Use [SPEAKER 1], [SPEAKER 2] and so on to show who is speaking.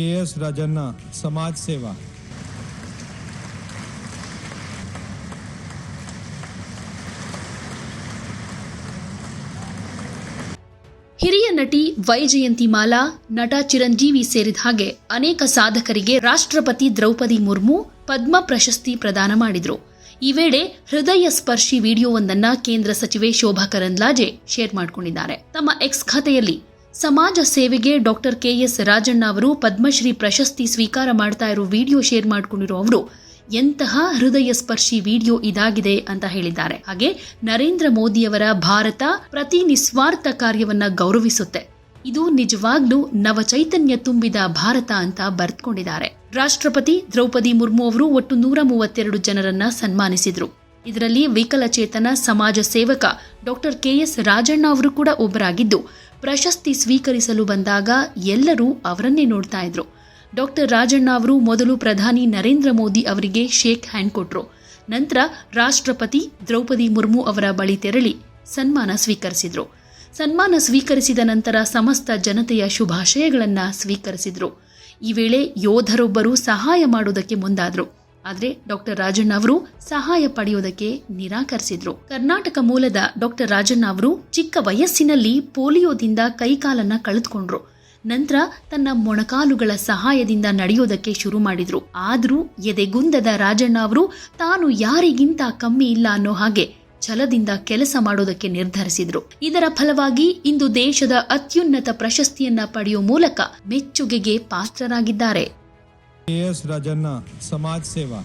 [SPEAKER 1] S Rajanna ಸಮಾಜ ಸೇವಾ.
[SPEAKER 2] ಹಿರಿಯ ನಟಿ ವೈಜಯಂತಿ ಮಾಲಾ, ನಟ ಚಿರಂಜೀವಿ ಸೇರಿದ ಹಾಗೆ ಅನೇಕ ಸಾಧಕರಿಗೆ ರಾಷ್ಟ್ರಪತಿ ದ್ರೌಪದಿ ಮುರ್ಮು ಪದ್ಮ ಪ್ರಶಸ್ತಿ ಪ್ರದಾನ ಮಾಡಿದ್ರು. ಈ ವೇಳೆ ಹೃದಯ ಸ್ಪರ್ಶಿ ವಿಡಿಯೋವೊಂದನ್ನ ಕೇಂದ್ರ ಸಚಿವೆ ಶೋಭಾ ಕರಂದ್ಲಾಜೆ ಶೇರ್ ಮಾಡಿಕೊಂಡಿದ್ದಾರೆ. ತಮ್ಮ ಎಕ್ಸ್ ಖಾತೆಯಲ್ಲಿ ಸಮಾಜ ಸೇವೆಗೆ ಡಾಕ್ಟರ್ ಕೆಎಸ್ ರಾಜಣ್ಣ ಅವರು ಪದ್ಮಶ್ರೀ ಪ್ರಶಸ್ತಿ ಸ್ವೀಕಾರ ಮಾಡ್ತಾ ಇರೋ ವಿಡಿಯೋ ಶೇರ್ ಮಾಡಿಕೊಂಡಿರೋ ಅವರು, ಎಂತಹ ಹೃದಯ ಸ್ಪರ್ಶಿ ವಿಡಿಯೋ ಇದಾಗಿದೆ ಅಂತ ಹೇಳಿದ್ದಾರೆ. ಹಾಗೆ ನರೇಂದ್ರ ಮೋದಿಯವರ ಭಾರತ ಪ್ರತಿ ನಿಸ್ವಾರ್ಥ ಕಾರ್ಯವನ್ನ ಗೌರವಿಸುತ್ತೆ. ಇದು ನಿಜವಾಗ್ಲೂ ನವ ಚೈತನ್ಯ ತುಂಬಿದ ಭಾರತ ಅಂತ ಬರೆದುಕೊಂಡಿದ್ದಾರೆ ರಾಷ್ಟ್ರಪತಿ ದ್ರೌಪದಿ ಮುರ್ಮು ಅವರು ಒಟ್ಟು ನೂರ ಮೂವತ್ತೆರಡು ಜನರನ್ನ ಸನ್ಮಾನಿಸಿದ್ರು. ಇದರಲ್ಲಿ ವಿಕಲಚೇತನ ಸಮಾಜ ಸೇವಕ ಡಾಕ್ಟರ್ ಕೆಎಸ್ ರಾಜಣ್ಣ ಅವರು ಕೂಡ ಒಬ್ಬರಾಗಿದ್ದು, ಪ್ರಶಸ್ತಿ ಸ್ವೀಕರಿಸಲು ಬಂದಾಗ ಎಲ್ಲರೂ ಅವರನ್ನೇ ನೋಡ್ತಾ ಇದ್ರು. ಡಾಕ್ಟರ್ ರಾಜಣ್ಣ ಅವರು ಮೊದಲು ಪ್ರಧಾನಿ ನರೇಂದ್ರ ಮೋದಿ ಅವರಿಗೆ ಶೇಕ್ ಹ್ಯಾಂಡ್ ಕೊಟ್ರು. ನಂತರ ರಾಷ್ಟ್ರಪತಿ ದ್ರೌಪದಿ ಮುರ್ಮು ಅವರ ಬಳಿ ತೆರಳಿ ಸನ್ಮಾನ ಸ್ವೀಕರಿಸಿದ್ರು. ಸನ್ಮಾನ ಸ್ವೀಕರಿಸಿದ ನಂತರ ಸಮಸ್ತ ಜನತೆಯ ಶುಭಾಶಯಗಳನ್ನು ಸ್ವೀಕರಿಸಿದ್ರು. ಈ ವೇಳೆ ಯೋಧರೊಬ್ಬರು ಸಹಾಯ ಮಾಡುವುದಕ್ಕೆ ಮುಂದಾದ್ರು. ಆದ್ರೆ ಡಾಕ್ಟರ್ ರಾಜಣ್ಣ ಅವರು ಸಹಾಯ ಪಡೆಯುವುದಕ್ಕೆ ನಿರಾಕರಿಸಿದ್ರು. ಕರ್ನಾಟಕ ಮೂಲದ ಡಾಕ್ಟರ್ ರಾಜಣ್ಣ ಅವರು ಚಿಕ್ಕ ವಯಸ್ಸಿನಲ್ಲಿ ಪೋಲಿಯೋದಿಂದ ಕೈಕಾಲನ್ನ ಕಳೆದುಕೊಂಡ್ರು. ನಂತರ ತನ್ನ ಮೊಣಕಾಲುಗಳ ಸಹಾಯದಿಂದ ನಡೆಯೋದಕ್ಕೆ ಶುರು ಮಾಡಿದ್ರು. ಆದರೂ ಎದೆಗುಂದದ ರಾಜಣ್ಣ ಅವರು ತಾನು ಯಾರಿಗಿಂತ ಕಮ್ಮಿ ಇಲ್ಲ ಅನ್ನೋ ಹಾಗೆ ಛಲದಿಂದ ಕೆಲಸ ಮಾಡೋದಕ್ಕೆ ನಿರ್ಧರಿಸಿದ್ರು. ಇದರ ಫಲವಾಗಿ ಇಂದು ದೇಶದ ಅತ್ಯುನ್ನತ ಪ್ರಶಸ್ತಿಯನ್ನ ಪಡೆಯುವ ಮೂಲಕ ಮೆಚ್ಚುಗೆಗೆ ಪಾತ್ರರಾಗಿದ್ದಾರೆ.
[SPEAKER 1] ಕೆ ಎಸ್ ರಾಜಣ್ಣ ಸಮಾಜ ಸೇವಾ